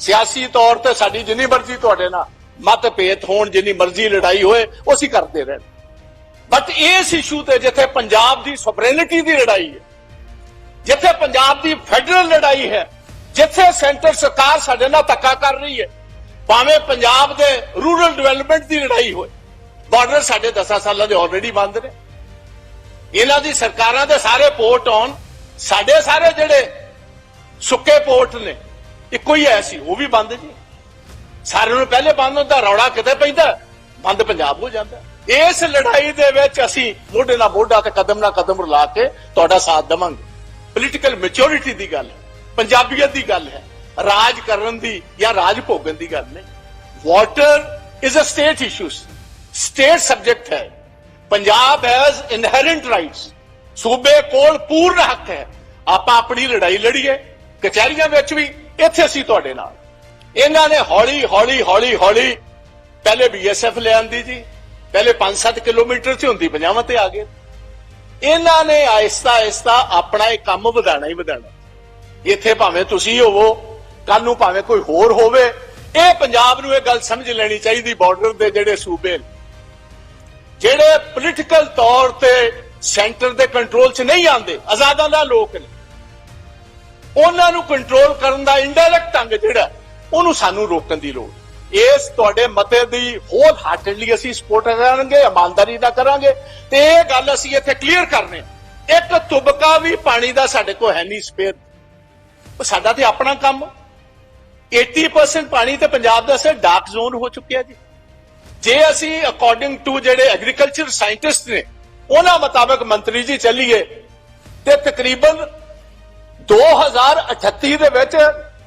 ਸਿਆਸੀ ਤੌਰ ਤੇ ਸਾਡੀ ਜਿੰਨੀ ਮਰਜ਼ੀ ਤੁਹਾਡੇ ਨਾਲ ਮਤਭੇਦ ਹੋਣ, ਜਿੰਨੀ ਮਰਜ਼ੀ ਲੜਾਈ ਹੋਏ, ਉਹ ਅਸੀਂ ਕਰਦੇ ਰਹਿਣ ਬਟ ਇਸ ਇਸ਼ੂ ਤੇ ਜਿੱਥੇ ਪੰਜਾਬ ਦੀ ਸੋਵਰੇਨਿਟੀ ਦੀ ਲੜਾਈ ਹੈ, ਜਿੱਥੇ ਪੰਜਾਬ ਦੀ ਫੈਡਰਲ ਲੜਾਈ ਹੈ, ਜਿੱਥੇ ਸੈਂਟਰ ਸਰਕਾਰ ਸਾਡੇ ਨਾਲ ਧੱਕਾ ਕਰ ਰਹੀ ਹੈ, ਭਾਵੇਂ ਪੰਜਾਬ ਦੇ ਰੂਰਲ ਡਿਵੈਲਪਮੈਂਟ ਦੀ ਲੜਾਈ ਹੋਏ ਬਾਰਡਰ ਸਾਡੇ 10 ਸਾਲਾਂ ਦੇ ਆਲਰੇਡੀ ਬੰਦ ਨੇ। ਇਹਨਾਂ ਦੀ ਸਰਕਾਰਾਂ ਦੇ ਸਾਰੇ ਪੋਰਟ ਆਉਣ ਸਾਡੇ ਸਾਰੇ ਜਿਹੜੇ ਸੁੱਕੇ ਪੋਰਟ ਨੇ ਇੱਕੋ ਹੀ ਐ ਸੀ, ਉਹ ਵੀ ਬੰਦ ਜੀ। ਸਾਰਿਆਂ ਨੂੰ ਪਹਿਲੇ ਬੰਦ ਹੁੰਦਾ, ਰੌਲਾ ਕਿਤੇ ਪੈਂਦਾ, ਬੰਦ ਪੰਜਾਬ ਹੋ ਜਾਂਦਾ। ਇਸ ਲੜਾਈ ਦੇ ਵਿੱਚ ਅਸੀਂ ਮੋਢੇ ਨਾਲ ਮੋਢਾ ਤੇ ਕਦਮ ਨਾਲ ਕਦਮ ਰਲਾ ਕੇ ਤੁਹਾਡਾ ਸਾਥ ਦੇਵਾਂਗੇ। ਪੋਲੀਟੀਕਲ ਮੈਚੋਰਿਟੀ ਦੀ ਗੱਲ ਹੈ, ਪੰਜਾਬੀਅਤ ਦੀ ਗੱਲ ਹੈ, ਰਾਜ ਕਰਨ ਦੀ ਜਾਂ ਰਾਜ ਭੋਗਣ ਦੀ ਗੱਲ ਨਹੀਂ। Water is a state issues state subject ਹੈ। ਪੰਜਾਬ ਹੈਜ਼ ਇਨਹੈਰੈਂਟ ਰਾਈਟਸ ਸੂਬੇ ਕੋਲ ਪੂਰਨ ਹੱਕ ਹੈ। ਆਪਾਂ ਆਪਣੀ ਲੜਾਈ ਲੜੀਏ, ਕਚਹਿਰੀਆਂ ਵਿੱਚ ਵੀ ਇੱਥੇ ਅਸੀਂ ਤੁਹਾਡੇ ਨਾਲ। ਇਹਨਾਂ ਨੇ ਹੌਲੀ ਹੌਲੀ ਹੌਲੀ ਹੌਲੀ ਪਹਿਲੇ ਬੀਐਸਐਫ ਲੈ ਆਂਦੀ ਜੀ, ਪਹਿਲੇ 5-7 ਕਿਲੋਮੀਟਰ ਚ ਹੁੰਦੀ ਪੰਜਾਵਾਂ ਤੇ ਆ ਗਏ। ਇਹਨਾਂ ਨੇ ਆਹਿਸਤਾ ਆਹਿਸਤਾ ਆਪਣਾ ਇਹ ਕੰਮ ਵਧਾਣਾ ਹੀ ਵਧਾਣਾ ਇੱਥੇ ਭਾਵੇਂ ਤੁਸੀਂ ਹੋਵੋ ਕੱਲ ਨੂੰ ਭਾਵੇਂ ਕੋਈ ਹੋਰ ਹੋਵੇ, ਇਹ ਪੰਜਾਬ ਨੂੰ ਇਹ ਗੱਲ ਸਮਝ ਲੈਣੀ ਚਾਹੀਦੀ ਬਾਰਡਰ ਦੇ ਜਿਹੜੇ ਸੂਬੇ ਨੇ। ਜਿਹੜੇ ਪੋਲੀਟੀਕਲ ਤੌਰ ਤੇ ਸੈਂਟਰ ਦੇ ਕੰਟਰੋਲ 'ਚ ਨਹੀਂ ਆਉਂਦੇ, ਆਜ਼ਾਦਾਂ ਦਾ ਲੋਕ ਨੇ। ਉਹਨਾਂ ਨੂੰ ਕੰਟਰੋਲ ਕਰਨ ਦਾ ਇਨਡਾਇਰੈਕਟ ਢੰਗ ਜਿਹੜਾ, ਉਹਨੂੰ ਸਾਨੂੰ ਰੋਕਣ ਦੀ ਲੋੜ। ਇਸ ਤੁਹਾਡੇ ਮਤੇ ਦੀ ਹੋਲ ਹਾਰਟਡਲੀ ਅਸੀਂ ਸਪੋਰਟ ਕਰਾਂਗੇ, ਇਮਾਨਦਾਰੀ ਦਾ ਕਰਾਂਗੇ। ਤੇ ਇਹ ਗੱਲ ਅਸੀਂ ਇੱਥੇ ਕਲੀਅਰ ਕਰਨੇ ਆ। ਇੱਕ ਤੁਬਕਾ ਵੀ ਪਾਣੀ ਦਾ ਸਾਡੇ ਕੋਲ ਹੈ ਨਹੀਂ ਸਪੇਅਰ ਉਹ ਸਾਡਾ ਤੇ ਆਪਣਾ ਕੰਮ 80% ਪਾਣੀ ਤੇ ਪੰਜਾਬ ਦਾ ਸੇ ਡਾਰਕ ਜ਼ੋਨ ਹੋ ਚੁੱਕਿਆ ਜੀ। ਜੇ ਅਸੀਂ ਅਕੋਰਡਿੰਗ ਟੂ ਜਿਹੜੇ ਐਗਰੀਕਲਚਰ ਸਾਇੰਟਿਸਟ ਨੇ, ਉਹਨਾਂ ਮੁਤਾਬਕ ਮੰਤਰੀ ਜੀ ਚੱਲੀਏ, ਤੇ ਤਕਰੀਬਨ 2038 ਦੇ ਵਿੱਚ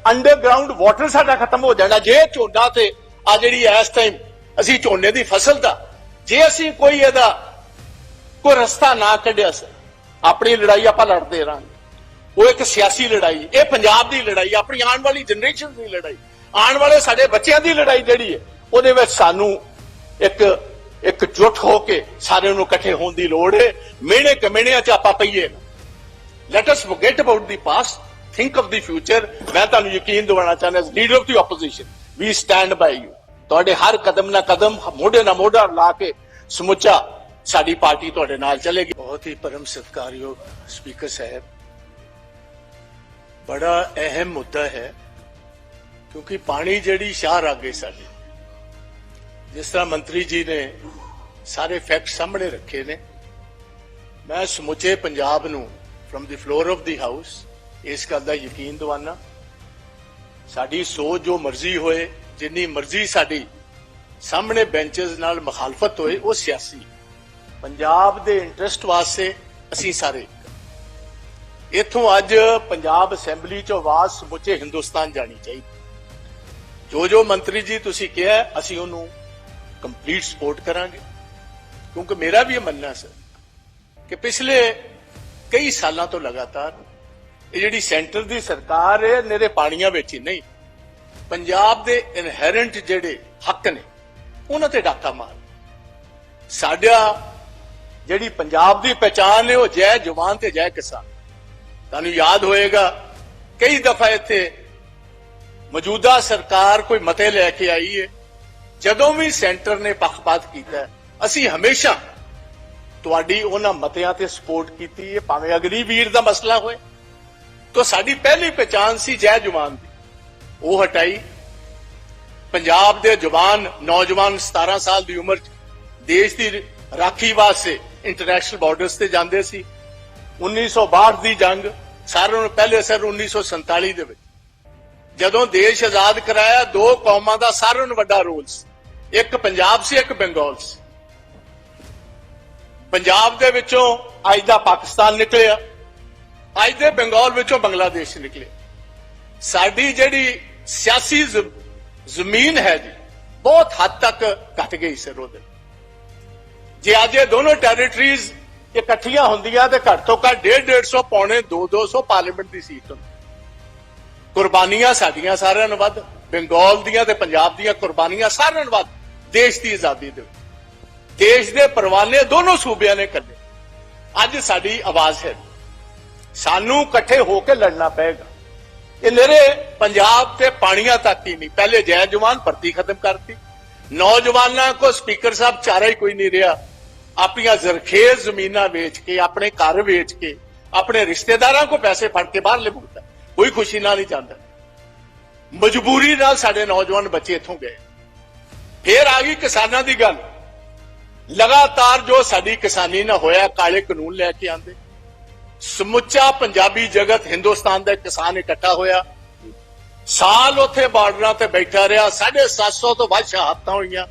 ਅੰਡਰਗਰਾਉਂਡ ਵਾਟਰ ਸਾਡਾ ਖਤਮ ਹੋ ਜਾਣਾ, ਜੇ ਝੋਨਾ ਤੇ ਆ ਜਿਹੜੀ ਇਸ ਟਾਈਮ ਅਸੀਂ ਝੋਨੇ ਦੀ ਫਸਲ ਦਾ, ਜੇ ਅਸੀਂ ਕੋਈ ਇਹਦਾ ਕੋਈ ਰਸਤਾ ਨਾ ਕੱਢਿਆ ਸਰ, ਆਪਣੀ ਲੜਾਈ ਆਪਾਂ ਲੜਦੇ ਰਹਾਂਗੇ। ਉਹ ਇੱਕ ਸਿਆਸੀ ਲੜਾਈ, ਇਹ ਪੰਜਾਬ ਦੀ ਲੜਾਈ, ਆਪਣੀ ਆਉਣ ਵਾਲੀ ਜਨਰੇਸ਼ਨ ਦੀ ਲੜਾਈ, ਆਉਣ ਵਾਲੇ ਸਾਡੇ ਬੱਚਿਆਂ ਦੀ ਲੜਾਈ ਜਿਹੜੀ ਹੈ, ਉਹਦੇ ਵਿੱਚ ਸਾਨੂੰ ਇੱਕ ਇੱਕ ਜੁਟ ਹੋ ਕੇ ਸਾਰਿਆਂ ਨੂੰ ਇਕੱਠੇ ਹੋਣ ਦੀ ਲੋੜ ਹੈ। ਮਿਹਣੇ ਕਮੇਣਿਆਂ ਚ ਆਪਾਂ ਪਈਏ। ਨਾ let us forget about the past, think of the ਮੈਂ ਤੁਹਾਨੂੰ ਯਕੀਨ ਦਿਵਾਉਣਾ ਚਾਹੁੰਦਾ as leader of the opposition, we stand by you. ਤੁਹਾਡੇ ਹਰ ਕਦਮ ਨਾਲ ਕਦਮ ਮੋਢੇ ਨਾਲ ਮੋਢਾ ਲਾ ਕੇ ਸਮੁੱਚਾ ਸਾਡੀ ਪਾਰਟੀ ਤੁਹਾਡੇ ਨਾਲ ਚੱਲੇਗੀ ਬਹੁਤ ਹੀ ਪਰਮ ਸਤਿਕਾਰਯੋਗ ਸਪੀਕਰ ਸਾਹਿਬ ਬੜਾ ਅਹਿਮ ਮੁੱਦਾ ਹੈ ਕਿਉਂਕਿ ਪਾਣੀ ਜਿਹੜੀ ਸ਼ਾਹ ਆ ਗਈ ਸਾਡੀ ਜਿਸ ਤਰ੍ਹਾਂ ਮੰਤਰੀ ਜੀ ਨੇ ਸਾਰੇ ਫੈਕਟ ਸਾਹਮਣੇ ਰੱਖੇ ਨੇ ਮੈਂ ਸਮੁੱਚੇ ਪੰਜਾਬ ਨੂੰ from the floor of the house ਇਸ ਗੱਲ ਦਾ ਯਕੀਨ ਦਿਵਾਨਾ। ਸਾਡੀ ਸੋਚ ਜੋ ਮਰਜ਼ੀ ਹੋਏ, ਜਿੰਨੀ ਮਰਜ਼ੀ ਸਾਡੀ ਸਾਹਮਣੇ ਬੈਂਚਸ ਨਾਲ ਮੁਖਾਲਫਤ ਹੋਏ, ਉਹ ਸਿਆਸੀ। ਪੰਜਾਬ ਦੇ ਇੰਟਰਸਟ ਵਾਸਤੇ ਅਸੀਂ ਸਾਰੇ ਇੱਕ। ਇੱਥੋਂ ਅੱਜ ਪੰਜਾਬ ਅਸੈਂਬਲੀ ਚੋਂ ਆਵਾਜ਼ ਸਮੁੱਚੇ ਹਿੰਦੁਸਤਾਨ ਜਾਣੀ ਚਾਹੀਦੀ। ਜੋ ਜੋ ਮੰਤਰੀ ਜੀ ਤੁਸੀਂ ਕਿਹਾ, ਅਸੀਂ ਉਹਨੂੰ ਕੰਪਲੀਟ ਸਪੋਰਟ ਕਰਾਂਗੇ। ਕਿਉਂਕਿ ਮੇਰਾ ਵੀ ਇਹ ਮੰਨਣਾ, ਸਰ, ਕਿ ਪਿਛਲੇ ਕਈ ਸਾਲਾਂ ਤੋਂ ਲਗਾਤਾਰ ਇਹ ਜਿਹੜੀ ਸੈਂਟਰ ਦੀ ਸਰਕਾਰ ਹੈ ਨੇਰੇ ਪਾਣੀਆਂ ਵਿੱਚ। ਹੀ ਨਹੀਂ। ਪੰਜਾਬ ਦੇ ਇਨਹੈਰੈਂਟ ਜਿਹੜੇ ਹੱਕ ਨੇ, ਉਹਨਾਂ ਤੇ ਡਾਕਾ ਮਾਰ। ਸਾਡਾ ਜਿਹੜੀ ਪੰਜਾਬ ਦੀ ਪਛਾਣ ਹੈ ਉਹ ਜੈ ਜਵਾਨ ਤੇ ਜੈ ਕਿਸਾਨ। ਤੁਹਾਨੂੰ ਯਾਦ ਹੋਏਗਾ, ਕਈ ਦਫਾ ਇੱਥੇ ਮੌਜੂਦਾ ਸਰਕਾਰ ਕੋਈ ਮਤੇ ਲੈ ਕੇ ਆਈ ਹੈ ਜਦੋਂ ਵੀ ਸੈਂਟਰ ਨੇ ਪੱਖਪਾਤ ਕੀਤਾ, ਅਸੀਂ ਹਮੇਸ਼ਾ ਤੁਹਾਡੀ ਉਹਨਾਂ ਮਤਿਆਂ ਤੇ ਸਪੋਰਟ ਕੀਤੀ ਹੈ, ਭਾਵੇਂ ਅਗਰੀ ਵੀਰ ਦਾ ਮਸਲਾ ਹੋਏ। ਤਾਂ ਸਾਡੀ ਪਹਿਲੀ ਪਛਾਣ ਸੀ ਜੈ ਜਵਾਨ ਦੀ। ਉਹ ਹਟਾਈ। ਪੰਜਾਬ ਦੇ ਜਵਾਨ ਨੌਜਵਾਨ 17 ਸਾਲ ਦੀ ਉਮਰ 'ਚ ਦੇਸ਼ ਦੀ ਰਾਖੀ ਵਾਸਤੇ ਇੰਟਰਨੈਸ਼ਨਲ ਬਾਰਡਰਸ ਤੇ ਜਾਂਦੇ ਸੀ। 1962 ਦੀ ਜੰਗ, ਸਾਰਿਆਂ ਨੂੰ ਪਹਿਲੇ ਅਸਰ 1947 ਦੇ ਵਿੱਚ। ਜਦੋਂ ਦੇਸ਼ ਆਜ਼ਾਦ ਕਰਾਇਆ, ਦੋ ਕੌਮਾਂ ਦਾ ਸਾਰਿਆਂ ਨੂੰ ਵੱਡਾ ਰੋਲ ਸੀ। ਇੱਕ ਪੰਜਾਬ ਸੀ, ਇੱਕ ਬੰਗਾਲ ਸੀ। ਪੰਜਾਬ ਦੇ ਵਿੱਚੋਂ ਅੱਜ ਦਾ ਪਾਕਿਸਤਾਨ ਨਿਕਲਿਆ, ਅੱਜ ਦੇ ਬੰਗਾਲ ਵਿੱਚੋਂ ਬੰਗਲਾਦੇਸ਼ ਨਿਕਲੇ। ਸਾਡੀ ਜਿਹੜੀ ਸਿਆਸੀ ਜ਼- ਜ਼ਮੀਨ ਹੈ ਜੀ, ਬਹੁਤ ਹੱਦ ਤੱਕ ਘਟ ਗਈ ਸਰ ਉਹਦੇ ਜੇ ਅੱਜ ਇਹ ਦੋਨੋਂ ਟੈਰੀਟਰੀਜ਼ ਇਕੱਠੀਆਂ ਹੁੰਦੀਆਂ ਤੇ ਘੱਟ ਤੋਂ ਘੱਟ 1.5 150 ਪੌਣੇ 2 200 ਪਾਰਲੀਮੈਂਟ ਦੀ ਸੀਟ ਹੁੰਦੀ। ਕੁਰਬਾਨੀਆਂ ਸਾਡੀਆਂ ਸਾਰਿਆਂ ਨੂੰ ਵੱਧ, ਬੰਗਾਲ ਦੀਆਂ ਤੇ ਪੰਜਾਬ ਦੀਆਂ ਕੁਰਬਾਨੀਆਂ ਸਾਰਿਆਂ ਨੂੰ ਵੱਧ, ਦੇਸ਼ ਦੀ ਆਜ਼ਾਦੀ ਦੇ ਦੇਸ਼ ਦੇ ਪਰਵਾਨੇ ਦੋਨੋਂ ਸੂਬਿਆਂ ਨੇ ਕੱਢੇ। ਅੱਜ ਸਾਡੀ ਆਵਾਜ਼ ਹੈ। ਸਾਨੂੰ ਇਕੱਠੇ ਹੋ ਕੇ ਲੜਨਾ ਪਏਗਾ। ਇਹ ਮੇਰੇ ਪੰਜਾਬ ਤੇ ਪਾਣੀਆਂ ਤੱਕ ਹੀ ਨਹੀਂ। ਪਹਿਲੇ ਜੈ ਜਵਾਨ, ਭਰਤੀ ਖਤਮ ਕਰਤੀ। ਨੌਜਵਾਨਾਂ ਕੋ ਸਪੀਕਰ ਸਾਹਿਬ ਚਾਰਾ ਹੀ ਕੋਈ ਨਹੀਂ ਰਿਹਾ। ਆਪਣੀਆਂ ਜ਼ਰਖੇਜ਼ ਜ਼ਮੀਨਾਂ ਵੇਚ ਕੇ, ਆਪਣੇ ਘਰ ਵੇਚ ਕੇ, ਆਪਣੇ ਰਿਸ਼ਤੇਦਾਰਾਂ ਕੋ ਪੈਸੇ ਫੜ ਕੇ ਬਾਹਰ ਲਿਬੂਤਾ ਕੋਈ ਖੁਸ਼ੀ ਨਾਲ ਨਹੀਂ ਜਾਂਦਾ। ਮਜਬੂਰੀ ਨਾਲ ਸਾਡੇ ਨੌਜਵਾਨ ਬੱਚੇ ਇੱਥੋਂ ਗਏ। ਫੇਰ ਆ ਗਈ ਕਿਸਾਨਾਂ ਦੀ ਗੱਲ। ਲਗਾਤਾਰ ਜੋ ਸਾਡੀ ਕਿਸਾਨੀ ਨਾਲ ਹੋਇਆ, ਕਾਲੇ ਕਾਨੂੰਨ ਲੈ ਕੇ ਆਂਦੇ। ਸਮੁੱਚਾ ਪੰਜਾਬੀ ਜਗਤ ਹਿੰਦੁਸਤਾਨ ਦਾ ਕਿਸਾਨ ਇਕੱਠਾ ਹੋਇਆ। ਸਾਲ ਉੱਥੇ ਬਾਰਡਰਾਂ ਤੇ ਬੈਠਾ ਰਿਹਾ 750 ਤੋਂ ਵੱਧ ਸ਼ਹਾਦਤਾਂ ਹੋਈਆਂ।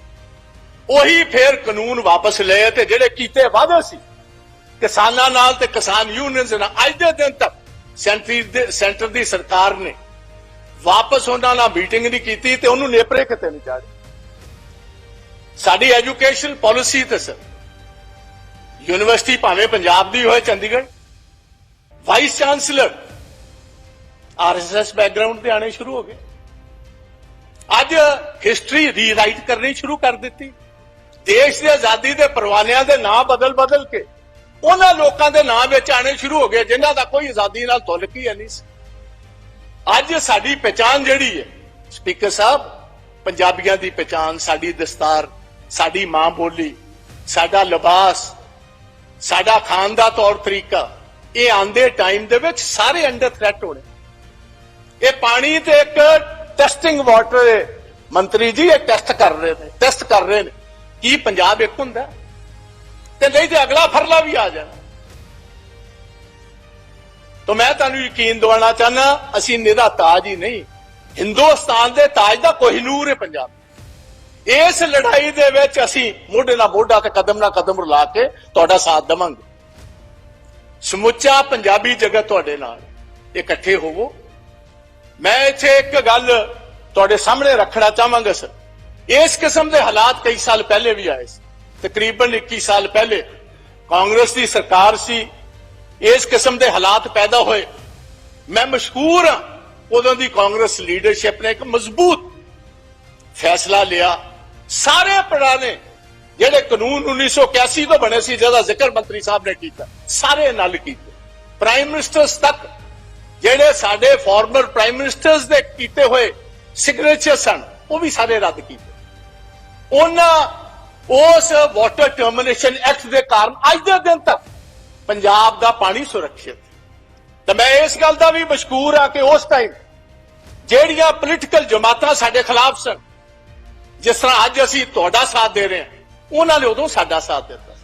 ਉਹੀ ਫੇਰ ਕਾਨੂੰਨ ਵਾਪਸ ਲਏ ਤੇ ਜਿਹੜੇ ਕੀਤੇ ਵਾਅਦੇ ਸੀ, ਕਿਸਾਨਾਂ ਨਾਲ ਤੇ ਕਿਸਾਨ ਯੂਨੀਅਨਸ ਨਾਲ, ਅੱਜ ਦੇ ਦਿਨ ਤੱਕ ਸੈਂਟਰ ਦੇ, ਸੈਂਟਰ ਦੀ ਸਰਕਾਰ ਨੇ ਵਾਪਸ ਉਹਨਾਂ ਨਾਲ ਮੀਟਿੰਗ ਨਹੀਂ ਕੀਤੀ ਤੇ ਉਹਨੂੰ ਨੇਪਰੇ ਕਿਤੇ ਨਹੀਂ ਚਾੜਿਆ ਸਾਡੀ ਐਜੂਕੇਸ਼ਨ ਪਾਲਿਸੀ ਤੇ ਸਰ। ਯੂਨੀਵਰਸਿਟੀ ਭਾਵੇਂ ਪੰਜਾਬ ਦੀ ਹੋਏ, Chandigarh. Vice chancellor RSS background ਦੇ ਆਣੇ ਸ਼ੁਰੂ ਹੋ ਗਏ। ਅੱਜ ਹਿਸਟਰੀ ਰੀਰਾਈਟ ਕਰਨੀ ਸ਼ੁਰੂ ਕਰ ਦਿੱਤੀ। ਦੇਸ਼ ਦੀ ਆਜ਼ਾਦੀ ਦੇ ਪਰਵਾਨਿਆਂ ਦੇ ਨਾਂ ਬਦਲ ਬਦਲ ਕੇ, ਉਹਨਾਂ ਲੋਕਾਂ ਦੇ ਨਾਂ ਵਿੱਚ ਆਣੇ ਸ਼ੁਰੂ ਹੋ ਗਏ, ਜਿਨ੍ਹਾਂ ਦਾ ਕੋਈ ਆਜ਼ਾਦੀ ਨਾਲ ਤੁਲਕ ਹੀ ਹੈ ਨਹੀਂ ਸੀ। ਅੱਜ ਸਾਡੀ ਪਛਾਣ ਜਿਹੜੀ ਹੈ, ਸਪੀਕਰ ਸਾਹਿਬ, ਪੰਜਾਬੀਆਂ ਦੀ ਪਛਾਣ ਸਾਡੀ ਦਸਤਾਰ ਸਾਡੀ ਮਾਂ ਬੋਲੀ, ਸਾਡਾ ਲਿਬਾਸ, ਸਾਡਾ ਖਾਣ ਦਾ ਤੌਰ ਤਰੀਕਾ, ਇਹ ਆਂਦੇ ਟਾਈਮ ਦੇ ਵਿੱਚ ਸਾਰੇ ਅੰਡਰ ਥ੍ਰੈਟ ਹੋਣੇ ਇਹ ਪਾਣੀ ਤੇ ਇੱਕ ਟੈਸਟਿੰਗ ਵਾਟਰ ਹੈ। ਮੰਤਰੀ ਜੀ, ਇਹ ਟੈਸਟ ਕਰ ਰਹੇ ਨੇ ਟੈਸਟ ਕਰ ਰਹੇ ਨੇ। ਕੀ ਪੰਜਾਬ ਇੱਕ ਹੁੰਦਾ? ਤੇ ਨਹੀਂ ਤੇ ਅਗਲਾ ਫਰਲਾ ਵੀ ਆ ਜਾਣਾ। ਤਾਂ ਮੈਂ ਤੁਹਾਨੂੰ ਯਕੀਨ ਦਿਵਾਉਣਾ ਚਾਹਨਾ ਅਸੀਂ ਨਿਹਰਾ ਤਾਜ ਹੀ ਨਹੀਂ। ਹਿੰਦੁਸਤਾਨ ਦੇ ਤਾਜ ਦਾ ਕੋਹਿਨੂਰ ਹੈ ਪੰਜਾਬ ਇਸ ਲੜਾਈ ਦੇ ਵਿੱਚ ਅਸੀਂ ਮੋਢੇ ਨਾਲ ਮੋਢਾ ਤੇ ਕਦਮ ਨਾਲ ਕਦਮ ਰਲਾ ਕੇ ਤੁਹਾਡਾ ਸਾਥ ਦੇਵਾਂਗੇ। ਸਮੁੱਚਾ ਪੰਜਾਬੀ ਜਗਤ ਤੁਹਾਡੇ ਨਾਲ ਇਕੱਠੇ ਹੋਵੋ। ਮੈਂ ਇੱਥੇ ਇੱਕ ਗੱਲ ਤੁਹਾਡੇ ਸਾਹਮਣੇ ਰੱਖਣਾ ਚਾਹਾਂਗਾ ਸਰ। ਇਸ ਕਿਸਮ ਦੇ ਹਾਲਾਤ ਕਈ ਸਾਲ ਪਹਿਲੇ ਵੀ ਆਏ ਸੀ। ਤਕਰੀਬਨ 21 ਸਾਲ ਪਹਿਲੇ ਕਾਂਗਰਸ ਦੀ ਸਰਕਾਰ ਸੀ। ਇਸ ਕਿਸਮ ਦੇ ਹਾਲਾਤ ਪੈਦਾ ਹੋਏ। ਮੈਂ ਮਸ਼ਹੂਰ ਹਾਂ। ਉਦੋਂ ਦੀ ਕਾਂਗਰਸ ਲੀਡਰਸ਼ਿਪ ਨੇ ਇੱਕ ਮਜ਼ਬੂਤ ਫੈਸਲਾ ਲਿਆ। ਸਾਰੇ ਪੁਰਾਣੇ ਜਿਹੜੇ ਕਾਨੂੰਨ 1981 ਤੋਂ ਬਣੇ ਸੀ, ਜਿਹਦਾ ਜ਼ਿਕਰ ਮੰਤਰੀ ਸਾਹਿਬ ਨੇ ਕੀਤਾ, ਸਾਰੇ ਨਲ ਕੀਤੇ। ਪ੍ਰਾਈਮ ਮਿਨਿਸਟਰਸ ਤੱਕ ਜਿਹੜੇ ਸਾਡੇ ਫਾਰਮਰ ਪ੍ਰਾਈਮ ਮਿਨਿਸਟਰਸ ਦੇ ਕੀਤੇ ਹੋਏ ਸਿਗਨੇਚਰ ਸਨ ਉਹ ਵੀ ਸਾਰੇ ਰੱਦ ਕੀਤੇ। ਉਹਨਾਂ ਉਸ ਵਾਟਰ ਟਰਮੀਨੇਸ਼ਨ ਐਕਟ ਦੇ ਕਾਰਨ ਅੱਜ ਦੇ ਦਿਨ ਤੱਕ ਪੰਜਾਬ ਦਾ ਪਾਣੀ ਸੁਰੱਖਿਅਤ ਤੇ ਮੈਂ ਇਸ ਗੱਲ ਦਾ ਵੀ ਮਸ਼ਕੂਰ ਆ ਕਿ ਉਸ ਟਾਈਮ ਜਿਹੜੀਆਂ ਪੋਲੀਟੀਕਲ ਜਮਾਤਾਂ ਸਾਡੇ ਖਿਲਾਫ ਸਨ ਜਿਸ ਤਰ੍ਹਾਂ ਅੱਜ ਅਸੀਂ ਤੁਹਾਡਾ ਸਾਥ ਦੇ ਰਹੇ ਹਾਂ, ਉਹਨਾਂ ਨੇ ਉਦੋਂ ਸਾਡਾ ਸਾਥ ਦਿੱਤਾ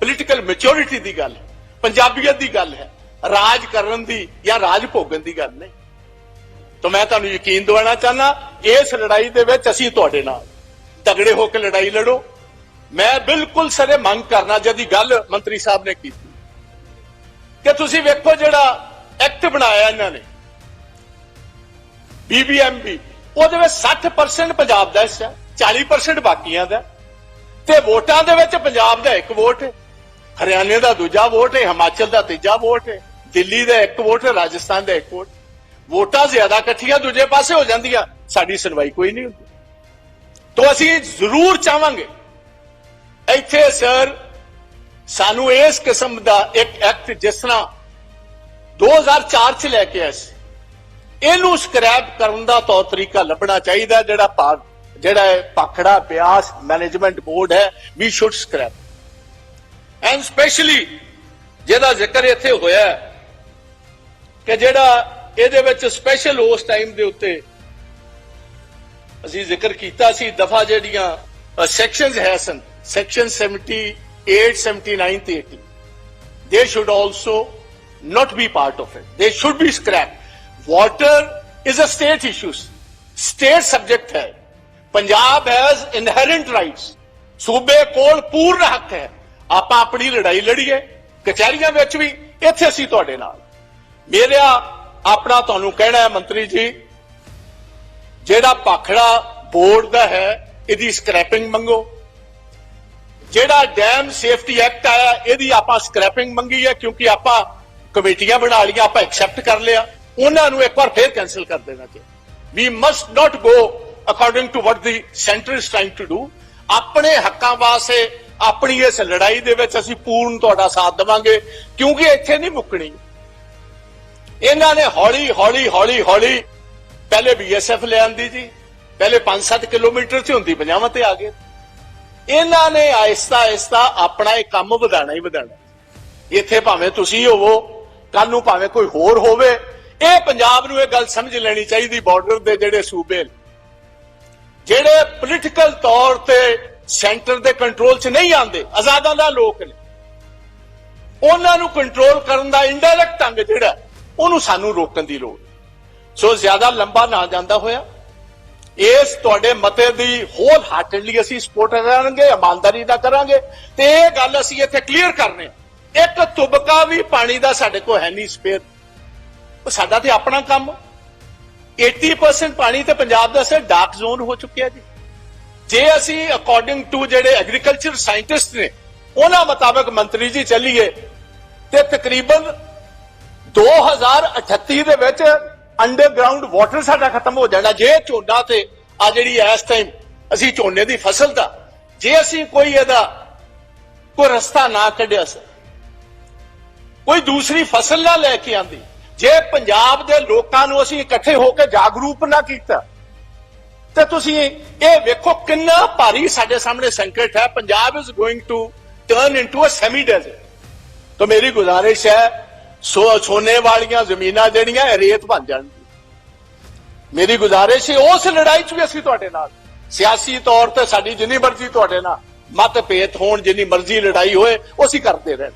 ਪੋਲੀਟੀਕਲ ਮੈਚੋਰਿਟੀ ਦੀ ਗੱਲ ਹੈ, ਪੰਜਾਬੀਅਤ ਦੀ ਗੱਲ ਹੈ, ਰਾਜ ਕਰਨ ਦੀ ਜਾਂ ਰਾਜ ਭੋਗਣ ਦੀ ਗੱਲ ਨਹੀਂ। ਤਾਂ ਮੈਂ ਤੁਹਾਨੂੰ ਯਕੀਨ ਦਿਵਾਉਣਾ ਚਾਹਨਾ ਇਸ ਲੜਾਈ ਦੇ ਵਿੱਚ ਅਸੀਂ ਤੁਹਾਡੇ ਨਾਲ। ਤਗੜੇ ਹੋ ਕੇ ਲੜਾਈ ਲੜੋ। ਮੈਂ ਬਿਲਕੁਲ ਸਾਰੇ ਮੰਗ ਕਰਨਾ ਜਦੀ ਗੱਲ ਮੰਤਰੀ ਸਾਹਿਬ ਨੇ ਕੀਤੀ। ਕਿ ਤੁਸੀਂ ਵੇਖੋ ਜਿਹੜਾ ਐਕਟ ਬਣਾਇਆ ਇਹਨਾਂ ਨੇ ਬੀਬੀਐਮਬੀ ਉਹਦੇ ਵਿੱਚ 60% ਪੰਜਾਬ ਦਾ ਹਿੱਸਾ 40% ਬਾਕੀਆਂ ਦਾ। ਤੇ ਵੋਟਾਂ ਦੇ ਵਿੱਚ ਪੰਜਾਬ ਦਾ ਇੱਕ ਵੋਟ ਹੈ, ਹਰਿਆਣੇ ਦਾ ਦੂਜਾ ਵੋਟ ਹੈ, ਹਿਮਾਚਲ ਦਾ ਤੀਜਾ ਵੋਟ ਹੈ, ਦਿੱਲੀ ਦਾ ਇੱਕ ਵੋਟ ਹੈ, ਰਾਜਸਥਾਨ ਦਾ ਇੱਕ ਵੋਟ। ਵੋਟਾਂ ਜ਼ਿਆਦਾ ਇਕੱਠੀਆਂ ਦੂਜੇ ਪਾਸੇ ਹੋ ਜਾਂਦੀਆਂ, ਸਾਡੀ ਸੁਣਵਾਈ ਕੋਈ ਨਹੀਂ ਹੁੰਦੀ। ਤੋਂ ਅਸੀਂ ਜ਼ਰੂਰ ਚਾਹਾਂਗੇ, ਇੱਥੇ ਸਰ, ਸਾਨੂੰ ਇਸ ਕਿਸਮ ਦਾ ਇੱਕ ਐਕਟ ਜਿਸ ਤਰ੍ਹਾਂ 2004 ਚ ਲੈ ਕੇ ਆਏ ਸੀ, ਇਹਨੂੰ ਸਕ੍ਰੈਪ ਕਰਨ ਦਾ ਤੌਰ ਤਰੀਕਾ ਲੱਭਣਾ ਚਾਹੀਦਾ ਜਿਹੜਾ ਭਾਰਤ ਜਿਹੜਾ ਹੈ ਪਾਖੜਾ ਬਿਆਸ ਮੈਨੇਜਮੈਂਟ ਬੋਰਡ ਹੈ we should scrap and specially ਜਿਹਦਾ ਜ਼ਿਕਰ ਇੱਥੇ ਹੋਇਆ ਕਿ ਜਿਹੜਾ ਇਹਦੇ ਵਿੱਚ ਸਪੈਸ਼ਲ ਉਸ ਟਾਈਮ ਦੇ ਉੱਤੇ ਅਸੀਂ ਜ਼ਿਕਰ ਕੀਤਾ ਸੀ, ਦਫਾ ਜਿਹੜੀਆਂ ਸੈਕਸ਼ਨਸ ਹੈ ਸਨ ਸੈਕਸ਼ਨ 78 79 ਤੇ 80 they should also not be part of it. They should be scrapped. Water is a state issue. State subject ਹੈ। ਪੰਜਾਬ ਹੈਜ਼ inherent ਰਾਈਟਸ ਸੂਬੇ ਕੋਲ ਪੂਰਨ ਹੱਕ ਹੈ। ਆਪਾਂ ਆਪਣੀ ਲੜਾਈ ਲੜੀਏ, ਕਚਹਿਰੀਆਂ ਵਿੱਚ ਵੀ, ਇੱਥੇ ਅਸੀਂ ਤੁਹਾਡੇ ਨਾਲ। ਮੇਰਾ ਆਪਣਾ ਤੁਹਾਨੂੰ ਕਹਿਣਾ ਹੈ ਮੰਤਰੀ ਜੀ, ਜਿਹੜਾ ਪਾਖੜਾ ਬੋਰਡ ਦਾ ਹੈ, ਇਹਦੀ ਸਕ੍ਰੈਪਿੰਗ ਮੰਗੋ। ਜਿਹੜਾ ਡੈਮ ਸੇਫਟੀ ਐਕਟ ਆਇਆ, ਇਹਦੀ ਆਪਾਂ ਸਕ੍ਰੈਪਿੰਗ ਮੰਗੀ ਹੈ, ਕਿਉਂਕਿ ਆਪਾਂ ਕਮੇਟੀਆਂ ਬਣਾ ਲਈਆਂ, ਆਪਾਂ ਐਕਸੈਪਟ ਕਰ ਲਿਆ। ਉਹਨਾਂ ਨੂੰ ਇੱਕ ਵਾਰ ਫੇਰ ਕੈਨਸਲ ਕਰ ਦੇਣਾ ਚਾਹੀਦਾ। We must not go according to what the centre is trying to do ਆਪਣੇ ਹੱਕਾਂ ਵਾਸਤੇ ਆਪਣੀ ਇਸ ਲੜਾਈ ਦੇ ਵਿੱਚ ਅਸੀਂ ਪੂਰਨ ਤੁਹਾਡਾ ਸਾਥ ਦੇਵਾਂਗੇ, ਕਿਉਂਕਿ ਇੱਥੇ ਨਹੀਂ ਮੁੱਕਣੀ। ਇਹਨਾਂ ਨੇ ਹੌਲੀ ਹੌਲੀ ਹੌਲੀ ਹੌਲੀ ਪਹਿਲੇ ਬੀਐਸਐਫ ਲੈ ਆਂਦੀ ਜੀ, ਪਹਿਲੇ 5-7 ਕਿਲੋਮੀਟਰ 'ਚ ਹੁੰਦੀ ਪੰਜਾਵਾਂ ਤੇ ਆ ਗਏ। ਇਹਨਾਂ ਨੇ ਆਹਿਸਤਾ ਆਹਿਸਤਾ ਆਪਣਾ ਇਹ ਕੰਮ ਵਧਾਣਾ ਹੀ ਵਧਾਣਾ ਇੱਥੇ ਭਾਵੇਂ ਤੁਸੀਂ ਹੋਵੋ ਕੱਲ ਨੂੰ ਭਾਵੇਂ ਕੋਈ ਹੋਰ ਹੋਵੇ, ਇਹ ਪੰਜਾਬ ਨੂੰ ਇਹ ਗੱਲ ਸਮਝ ਲੈਣੀ ਚਾਹੀਦੀ ਬਾਰਡਰ ਦੇ ਜਿਹੜੇ ਸੂਬੇ ਨੇ। ਜਿਹੜੇ ਪੋਲੀਟੀਕਲ ਤੌਰ ਤੇ ਸੈਂਟਰ ਦੇ ਕੰਟਰੋਲ 'ਚ ਨਹੀਂ ਆਉਂਦੇ, ਆਜ਼ਾਦਾਂ ਦਾ ਲੋਕ ਨੇ। ਉਹਨਾਂ ਨੂੰ ਕੰਟਰੋਲ ਕਰਨ ਦਾ ਇਨਡਾਇਰੈਕਟ ਢੰਗ ਜਿਹੜਾ, ਉਹਨੂੰ ਸਾਨੂੰ ਰੋਕਣ ਦੀ ਲੋੜ। ਸੋ ਜ਼ਿਆਦਾ ਲੰਬਾ ਨਾ ਜਾਂਦਾ ਹੋਇਆ। ਇਸ ਤੁਹਾਡੇ ਮਤੇ ਦੀ ਹੋਲ ਹਾਰਟਡਲੀ ਅਸੀਂ ਸਪੋਰਟ ਕਰਾਂਗੇ, ਇਮਾਨਦਾਰੀ ਦਾ ਕਰਾਂਗੇ। ਤੇ ਇਹ ਗੱਲ ਅਸੀਂ ਇੱਥੇ ਕਲੀਅਰ ਕਰਨੇ ਆ। ਇੱਕ ਤੁਬਕਾ ਵੀ ਪਾਣੀ ਦਾ ਸਾਡੇ ਕੋਲ ਹੈ ਨਹੀਂ, ਸਪੇਅਰ। ਉਹ ਸਾਡਾ ਤੇ ਆਪਣਾ ਕੰਮ 80% ਪਾਣੀ ਤੇ ਪੰਜਾਬ ਦਾ ਸਰ ਡਾਰਕ ਜ਼ੋਨ ਹੋ ਚੁੱਕਿਆ ਜੀ। ਜੇ ਅਸੀਂ ਅਕੋਰਡਿੰਗ ਟੂ ਜਿਹੜੇ ਐਗਰੀਕਲਚਰ ਸਾਇੰਟਿਸਟ ਨੇ, ਉਹਨਾਂ ਮੁਤਾਬਕ ਮੰਤਰੀ ਜੀ ਚੱਲੀਏ, ਤੇ ਤਕਰੀਬਨ 2038 ਦੇ ਵਿੱਚ ਅੰਡਰਗਰਾਉਂਡ ਵਾਟਰ ਸਾਡਾ ਖਤਮ ਹੋ ਜਾਣਾ। ਜੇ ਝੋਨਾ ਤੇ ਆ ਜਿਹੜੀ ਇਸ ਟਾਈਮ ਅਸੀਂ ਝੋਨੇ ਦੀ ਫਸਲ ਦਾ, ਜੇ ਅਸੀਂ ਕੋਈ ਇਹਦਾ ਕੋਈ ਰਸਤਾ ਨਾ ਕੱਢਿਆ, ਸਰ, ਕੋਈ ਦੂਸਰੀ ਫਸਲ ਨਾ ਲੈ ਕੇ ਆਂਦੀ ਜੇ ਪੰਜਾਬ ਦੇ ਲੋਕਾਂ ਨੂੰ ਅਸੀਂ ਇਕੱਠੇ ਹੋ ਕੇ ਜਾਗਰੂਕ ਨਾ ਕੀਤਾ, ਤੇ ਤੁਸੀਂ ਇਹ ਵੇਖੋ ਕਿੰਨਾ ਭਾਰੀ ਸਾਡੇ ਸਾਹਮਣੇ ਸੰਕਟ ਹੈ। Punjab is going to turn into a semi desert ਤਾਂ ਮੇਰੀ ਗੁਜ਼ਾਰਿਸ਼ ਹੈ, ਸੋ ਸੋਨੇ ਵਾਲੀਆਂ ਜ਼ਮੀਨਾਂ ਜਿਹੜੀਆਂ ਰੇਤ ਬਣ ਜਾਣਗੀਆਂ। ਮੇਰੀ ਗੁਜ਼ਾਰਿਸ਼ ਹੈ, ਉਸ ਲੜਾਈ 'ਚ ਵੀ ਅਸੀਂ ਤੁਹਾਡੇ ਨਾਲ। ਸਿਆਸੀ ਤੌਰ ਤੇ ਸਾਡੀ ਜਿੰਨੀ ਮਰਜ਼ੀ ਤੁਹਾਡੇ ਨਾਲ, ਮਤਭੇਦ ਹੋਣ ਜਿੰਨੀ ਮਰਜ਼ੀ ਲੜਾਈ ਹੋਏ, ਉਹ ਅਸੀਂ ਕਰਦੇ ਰਹਿਣ।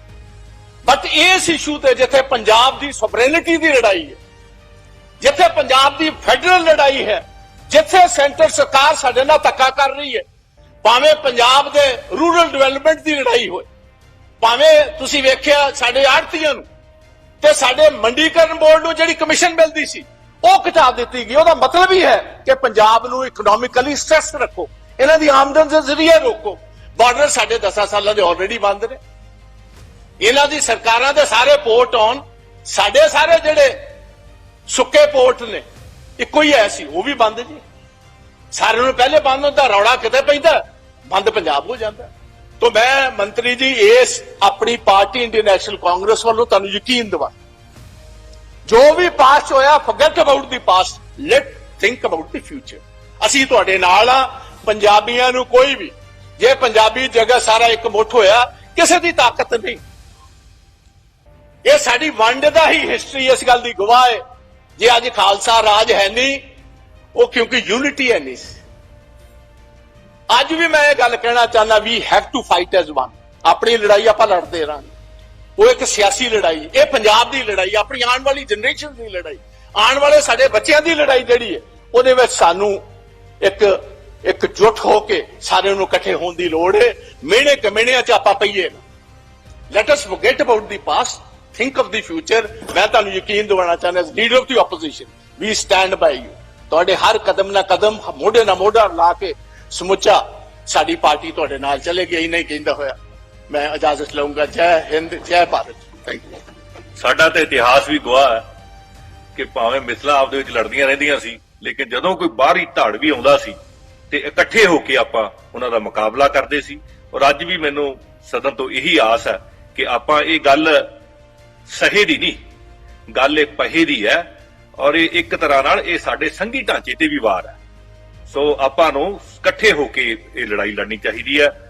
ਬਟ ਇਸ ਇਸ਼ੂ ਤੇ ਜਿੱਥੇ ਪੰਜਾਬ ਦੀ ਸੋਵਰੇਨਿਟੀ ਦੀ ਲੜਾਈ ਹੈ, ਜਿੱਥੇ ਪੰਜਾਬ ਦੀ ਫੈਡਰਲ ਲੜਾਈ ਹੈ, ਜਿੱਥੇ ਸੈਂਟਰ ਸਰਕਾਰ ਸਾਡੇ ਨਾਲ ਧੱਕਾ ਕਰ ਰਹੀ ਹੈ, ਭਾਵੇਂ ਪੰਜਾਬ ਦੇ ਰੂਰਲ ਡਿਵੈਲਪਮੈਂਟ ਦੀ ਲੜਾਈ ਹੋਏ, ਭਾਵੇਂ ਤੁਸੀਂ ਵੇਖਿਆ ਸਾਡੇ ਆੜਤੀਆਂ ਨੂੰ ਤੇ ਸਾਡੇ ਮੰਡੀਕਰਨ ਬੋਰਡ ਨੂੰ ਜਿਹੜੀ ਕਮਿਸ਼ਨ ਮਿਲਦੀ ਸੀ, ਉਹ ਘਟਾ ਦਿੱਤੀ ਗਈ। ਉਹਦਾ ਮਤਲਬ ਹੀ ਹੈ ਕਿ ਪੰਜਾਬ ਨੂੰ ਇਕਨੋਮਿਕਲੀ ਸਟ੍ਰੈਸ ਰੱਖੋ, ਇਹਨਾਂ ਦੀ ਆਮਦਨ ਦੇ ਜ਼ਰੀਏ ਰੋਕੋ। ਬਾਰਡਰ ਸਾਡੇ 10 ਸਾਲਾਂ ਦੇ ਆਲਰੇਡੀ ਬੰਦ ਨੇ। ਇਹਨਾਂ ਦੀ ਸਰਕਾਰਾਂ ਦੇ ਸਾਰੇ ਪੋਰਟ ਆਉਣ, ਸਾਡੇ ਸਾਰੇ ਜਿਹੜੇ ਸੁੱਕੇ ਪੋਰਟ ਨੇ, ਇੱਕੋ ਹੀ ਐ ਸੀ, ਉਹ ਵੀ ਬੰਦ ਜੀ। ਸਾਰਿਆਂ ਨੂੰ ਪਹਿਲੇ ਬੰਦ ਹੁੰਦਾ, ਰੌਲਾ ਕਿਤੇ ਪੈਂਦਾ, ਬੰਦ ਪੰਜਾਬ ਹੋ ਜਾਂਦਾ। ਤੋਂ ਮੈਂ ਮੰਤਰੀ ਜੀ, ਇਸ ਆਪਣੀ ਪਾਰਟੀ ਇੰਡੀਅਨ ਨੈਸ਼ਨਲ ਕਾਂਗਰਸ ਵੱਲੋਂ ਤੁਹਾਨੂੰ ਯਕੀਨ ਦਿਵਾ। ਜੋ ਵੀ ਪਾਸਟ ਹੋਇਆ forget about the past let think about the future ਅਸੀਂ ਤੁਹਾਡੇ ਨਾਲ ਆ ਪੰਜਾਬੀਆਂ ਨੂੰ ਕੋਈ ਵੀ, ਜੇ ਪੰਜਾਬੀ ਜਗਤ ਸਾਰਾ ਇੱਕ ਮੁੱਠ ਹੋਇਆ, ਕਿਸੇ ਦੀ ਤਾਕਤ ਨਹੀਂ। ਇਹ ਸਾਡੀ ਵੰਡ ਦਾ ਹੀ ਹਿਸਟਰੀ ਇਸ ਗੱਲ ਦੀ ਗਵਾਹ ਹੈ। ਜੇ ਅੱਜ ਖਾਲਸਾ ਰਾਜ ਹੈ ਨਹੀਂ, ਉਹ ਕਿਉਂਕਿ ਯੂਨਿਟੀ ਹੈ ਨਹੀਂ। ਸੀ। ਅੱਜ ਵੀ ਮੈਂ ਇਹ ਗੱਲ ਕਹਿਣਾ ਚਾਹੁੰਦਾ we have to fight as one ਆਪਣੀ ਲੜਾਈ ਆਪਾਂ ਲੜਦੇ ਰਹਾਂਗੇ। ਉਹ ਇੱਕ ਸਿਆਸੀ ਲੜਾਈ, ਇਹ ਪੰਜਾਬ ਦੀ ਲੜਾਈ, ਆਪਣੀ ਆਉਣ ਵਾਲੀ ਜਨਰੇਸ਼ਨ ਦੀ ਲੜਾਈ। ਆਉਣ ਵਾਲੇ ਸਾਡੇ ਬੱਚਿਆਂ ਦੀ ਲੜਾਈ ਜਿਹੜੀ ਹੈ, ਉਹਦੇ ਵਿੱਚ ਸਾਨੂੰ ਇੱਕ ਇੱਕ ਜੁਟ ਹੋ ਕੇ ਸਾਰਿਆਂ ਨੂੰ ਇਕੱਠੇ ਹੋਣ ਦੀ ਲੋੜ ਹੈ। ਮਿਹਣੇ ਕਮਿਹਣਿਆਂ 'ਚ ਆਪਾਂ ਪਈਏ। ਨਾ let us forget about the past think of the future ਮੈਂ ਤੁਹਾਨੂੰ ਯਕੀਨ ਦਿਵਾਉਣਾ ਚਾਹੁੰਦਾ as leader of the opposition we stand by you ਤੁਹਾਡੇ ਹਰ ਕਦਮ ਨਾਲ ਕਦਮ, ਮੋਢੇ ਨਾਲ ਮੋਢਾ ਲਾ ਕੇ ਸਮੁੱਚਾ ਸਾਡੀ ਪਾਰਟੀ ਤੁਹਾਡੇ ਨਾਲ ਚੱਲੇਗੀ, ਇਹ ਨਹੀਂ ਕਹਿੰਦਾ ਹੋਇਆ। ਮੈਂ ਇਜਾਜ਼ਤ ਲਵਾਂਗਾ ਜੈ ਹਿੰਦ, ਜੈ ਭਾਰਤ। ਥੈਂਕ ਯੂ ਸਾਡਾ ਤਾਂ ਇਤਿਹਾਸ ਵੀ ਗਵਾਹ ਹੈ ਕਿ ਭਾਵੇਂ ਮਿਸਲਾਂ ਆਪਦੇ ਵਿੱਚ ਲੜਦੀਆਂ ਰਹਿੰਦੀਆਂ ਸੀ, ਲੇਕਿਨ ਜਦੋਂ ਕੋਈ ਬਾਹਰੀ ਧੜ ਵੀ ਆਉਂਦਾ ਸੀ ਤੇ ਇਕੱਠੇ ਹੋ ਕੇ ਆਪਾਂ ਉਹਨਾਂ ਦਾ ਮੁਕਾਬਲਾ ਕਰਦੇ ਸੀ, ਔਰ ਅੱਜ ਵੀ ਮੈਨੂੰ ਸਦਨ ਤੋਂ ਇਹੀ ਆਸ ਹੈ ਕਿ ਆਪਾਂ ਇਹ ਗੱਲ ਸਹੇ ਦੀ ਨਹੀਂ। ਗੱਲ ਇਹ ਪਹੇ ਦੀ ਹੈ ਔਰ ਇਹ ਇੱਕ ਤਰ੍ਹਾਂ ਨਾਲ ਇਹ ਸਾਡੇ ਸੰਘੀ ਢਾਂਚੇ ਤੇ ਵੀ ਵਾਰ ਹੈ। ਸੋ ਆਪਾਂ ਨੂੰ ਇਕੱਠੇ ਹੋ ਕੇ ਇਹ ਲੜਾਈ ਲੜਨੀ ਚਾਹੀਦੀ ਹੈ।